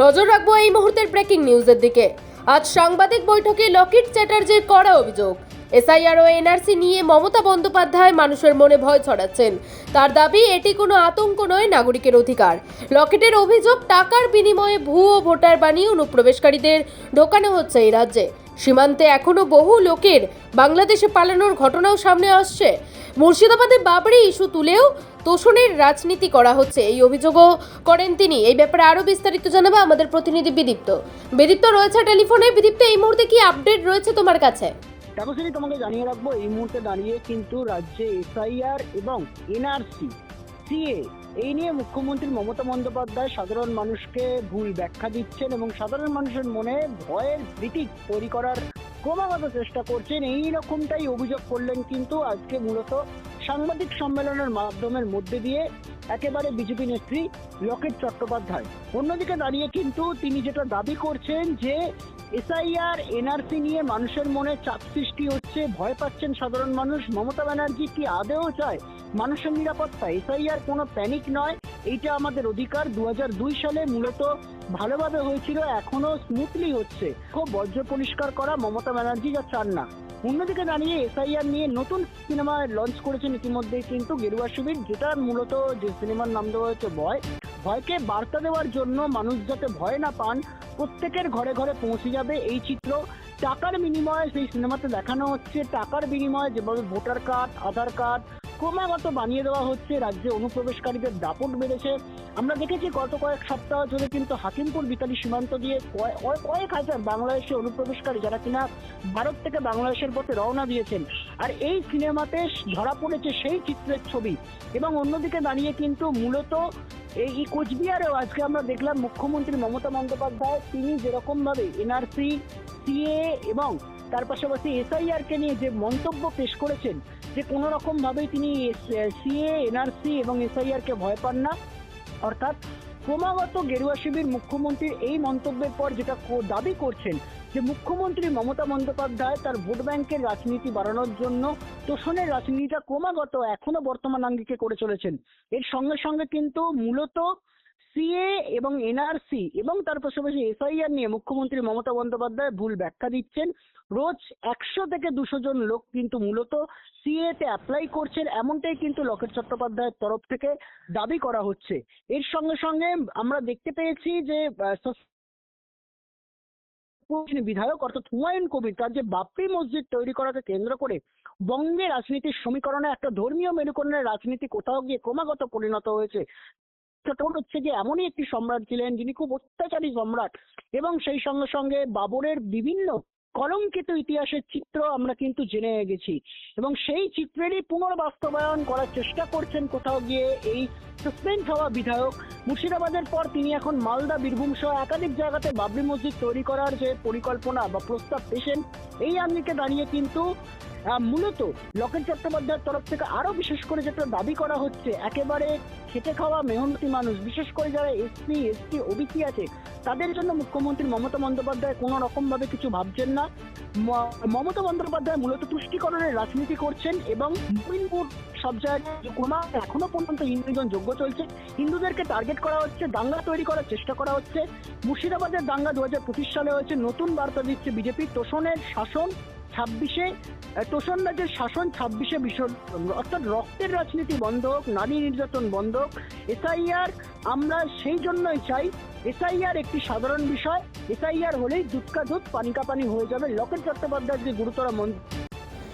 নজর রাখব এই মুহূর্তের ব্রেকিং নিউজের দিকে। আজ সাংবাদিক বৈঠকে লকেট চ্যাটার্জির কড়া অভিযোগ। এসআইআর ও এনআরসি নিয়ে মমতা বন্দ্যোপাধ্যায় মানুষের মনে ভয় ছড়াচ্ছেন। তার দাবি, এটি কোনো আতঙ্ক নয় নাগরিকের অধিকার। লকেটের অভিযোগ, টাকার বিনিময়ে ভুয়ো ভোটার বানিয়ে অনুপ্রবেশকারীদের ঢোকানো হচ্ছে এই রাজ্যে। সীমান্তে এখনও বহু লোকের বাংলাদেশে পালানোর ঘটনাও সামনে আসছে। মুর্শিদাবাদে বাবরি ইস্যু তুলেও তোষণের রাজনীতি করা হচ্ছে। এই অভিযোগও করেন তিনি। এই ব্যাপারে আরও বিস্তারিত জানাব আমাদের প্রতিনিধি বিদীপ্ত। বিদীপ্ত, রয়েছে টেলিফোনে। বিদীপ্ত, এই মুহূর্তে কি আপডেট রয়েছে তোমার কাছে? তোমাকে জানিয়ে রাখব, এই মুহূর্তে দাঁড়িয়ে কিন্তু রাজ্যে এসআইআর এবং এনআরসি, সিএ এই নিয়ে মুখ্যমন্ত্রী মমতা বন্দ্যোপাধ্যায় সাধারণ মানুষকে ভুল ব্যাখ্যা দিচ্ছেন এবং সাধারণ মানুষের মনে ভয়ের ভীতি তৈরি করার ক্রমাগত চেষ্টা করছেন। এই রকমটাই অভিযোগ করলেন কিন্তু আজকে মূলত সাংবাদিক সম্মেলনের মাধ্যমের মধ্যে দিয়ে একেবারে বিজেপি নেত্রী লকেট চট্টোপাধ্যায়। অন্যদিকে দাঁড়িয়ে কিন্তু তিনি যেটা দাবি করছেন যে এসআইআর, এনআরসি নিয়ে মানুষের মনে চাপ সৃষ্টি হচ্ছে। ভয় পাচ্ছেন সাধারণ মানুষ। মমতা ব্যানার্জি কি আদেও চায় মানুষের নিরাপত্তা? এসআইআর কোনো প্যানিক নয়। এইটা আমাদের অধিকার। দুই হাজার দুই সালে মূলত ভালোভাবে হয়েছিল এখনও স্মুথলি হচ্ছে। খুব বর্জ্য পরিষ্কার করা মমতা ব্যানার্জি যা চান না। অন্যদিকে দাঁড়িয়ে এসআইআর নিয়ে নতুন সিনেমা লঞ্চ করেছেন ইতিমধ্যেই কিন্তু গেরুয়া শিবির যেটা মূলত যে সিনেমার নাম দেওয়া হয়েছে ভয় ভয়কে বার্তা দেওয়ার জন্য মানুষ যাতে ভয় না পান, প্রত্যেকের ঘরে ঘরে পৌঁছে যাবে এই চিত্র। টাকার বিনিময়ে সেই সিনেমাতে দেখানো হচ্ছে। টাকার বিনিময়ে যেভাবে ভোটার কার্ড, আধার কার্ড ক্রমাগত বানিয়ে দেওয়া হচ্ছে, রাজ্যে অনুপ্রবেশকারীদের দাপট বেড়েছে। আমরা দেখেছি গত কয়েক সপ্তাহ ধরে কিন্তু হাকিমপুর বিতালি সীমান্ত দিয়ে কয়- কয়- কয়েক হাজার বাংলাদেশি অনুপ্রবেশকারী যারা কিনা ভারত থেকে বাংলাদেশের পথে রওনা দিয়েছেন। আর এই সিনেমাতে ধরা পড়েছে সেই চিত্রের ছবি। এবং অন্যদিকে দাঁড়িয়ে কিন্তু মূলত এই কোচবিহারেও আজকে আমরা দেখলাম মুখ্যমন্ত্রী মমতা বন্দ্যোপাধ্যায়, তিনি যেরকম ভাবে এনআরসি, সিএ এবং তার পাশাপাশি এসআইআরকে নিয়ে যে মন্তব্য পেশ করেছেন, যে কোনো রকম ভাবেই তিনি সিএ, এনআরসি এবং এসআইআরকে ভয় পান না। অর্থাৎ ক্রমাগত গেরুয়া শিবির মুখ্যমন্ত্রীর এই মন্তব্যের পর যেটা দাবি করছেন, যে মুখ্যমন্ত্রী মমতা বন্দ্যোপাধ্যায় তার ভোট ব্যাংকের রাজনীতি বাড়ানোর জন্য তোষণের রাজনীতিটা ক্রমাগত এখনও বর্তমান আঙ্গিকে করে চলেছেন। এর সঙ্গে সঙ্গে কিন্তু মূলত সিএ এবং এনআরসি এবং তার পাশাপাশি এসআইআর নিয়ে মুখ্যমন্ত্রী মমতা বন্দ্যোপাধ্যায় ভুল ব্যাখ্যা দিচ্ছেন। রোজ একশো থেকে দুশো জন লোক কিন্তু মূলত সিএ তে অ্যাপ্লাই করছেন, এমনটাই কিন্তু লকেট চট্টোপাধ্যায়ের তরফ থেকে দাবি করা হচ্ছে। এর সঙ্গে সঙ্গে আমরা দেখতে পেয়েছি যে বিধায়ক অর্থাৎ হুমায়ুন কবির তার যে বাপরি মসজিদ তৈরি করাকে কেন্দ্র করে বঙ্গে রাজনীতির সমীকরণে একটা ধর্মীয় মেরুকরণের রাজনীতি কোথাও গিয়ে ক্রমাগত পরিণত হয়েছে। সেটা হচ্ছে যে এমনই একটি সম্রাট ছিলেন যিনি খুব অত্যাচারী সম্রাট। এবং সেই সঙ্গে সঙ্গে বাবরের বিভিন্ন কলঙ্কিত ইতিহাসের চিত্র আমরা কিন্তু জেনে গেছি। এবং সেই চিত্রেরই পুনর্বাস্তবায়ন করার চেষ্টা করছেন কোথাও গিয়ে এই সাসপেন্ড হওয়া বিধায়ক। মুর্শিদাবাদের পর তিনি এখন মালদা বীরভূম সহ একাধিক জায়গাতে বাবরি মসজিদ তৈরি করার যে পরিকল্পনা বা প্রস্তাব পেশেন এই আঙ্গিকে দাঁড়িয়ে কিন্তু মূলত লকেট চট্টোপাধ্যায়ের তরফ থেকে আরও বিশেষ করে যেটা দাবি করা হচ্ছে, একেবারে খেটে খাওয়া মেহনতি মানুষ, বিশেষ করে যারা এসসি এসটি, ওবিসি আছে, তাদের জন্য মুখ্যমন্ত্রী মমতা বন্দ্যোপাধ্যায় কোনো রকম ভাবে কিছু ভাবছেন না। মমতা বন্দ্যোপাধ্যায় মূলত তুষ্টিকরণের রাজনীতি করছেন এবং মুমিনপুর সব জায়গায় এখনও পর্যন্ত হিন্দুজন যোগ্য চলছে। হিন্দুদেরকে টার্গেট করা হচ্ছে, দাঙ্গা তৈরি করার চেষ্টা করা হচ্ছে। মুর্শিদাবাদের দাঙ্গা দু হাজার পঁচিশ সালে হয়েছে, নতুন বার্তা দিচ্ছে বিজেপি। তোষণের শাসন ছাব্বিশে তোষণ রাজ্যের শাসন ছাব্বিশে বিসর্জন অর্থাৎ রক্তের রাজনীতি বন্ধ হোক, নারী নির্যাতন বন্ধ হোক, এসআইআর আমরা সেই জন্যই চাই। এসআইআর একটি সাধারণ বিষয়। এসআইআর হলেই দুধকা দুধ পানিকা পানি হয়ে যাবে। লকেট চট্টোপাধ্যায়ের যে গুরুতর মন-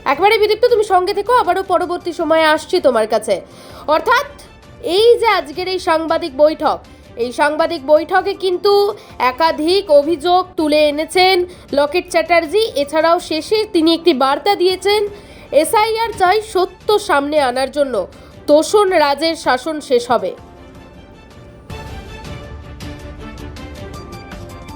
একবারে বিদীপ্ত, তুমি সঙ্গে থেকো, আবারও পরবর্তী সময়ে আসছি তোমার কাছে। অর্থাৎ এই যে আজকের এই সাংবাদিক বৈঠক, এই সাংবাদিক বৈঠকে কিন্তু একাধিক অভিযোগ তুলে এনেছেন লকেট চ্যাটার্জি। এছাড়াও শেষে তিনি একটি বার্তা দিয়েছেন, এসআইআর চাই সত্য সামনে আনার জন্য। তোষণ রাজের শাসন শেষ হবে।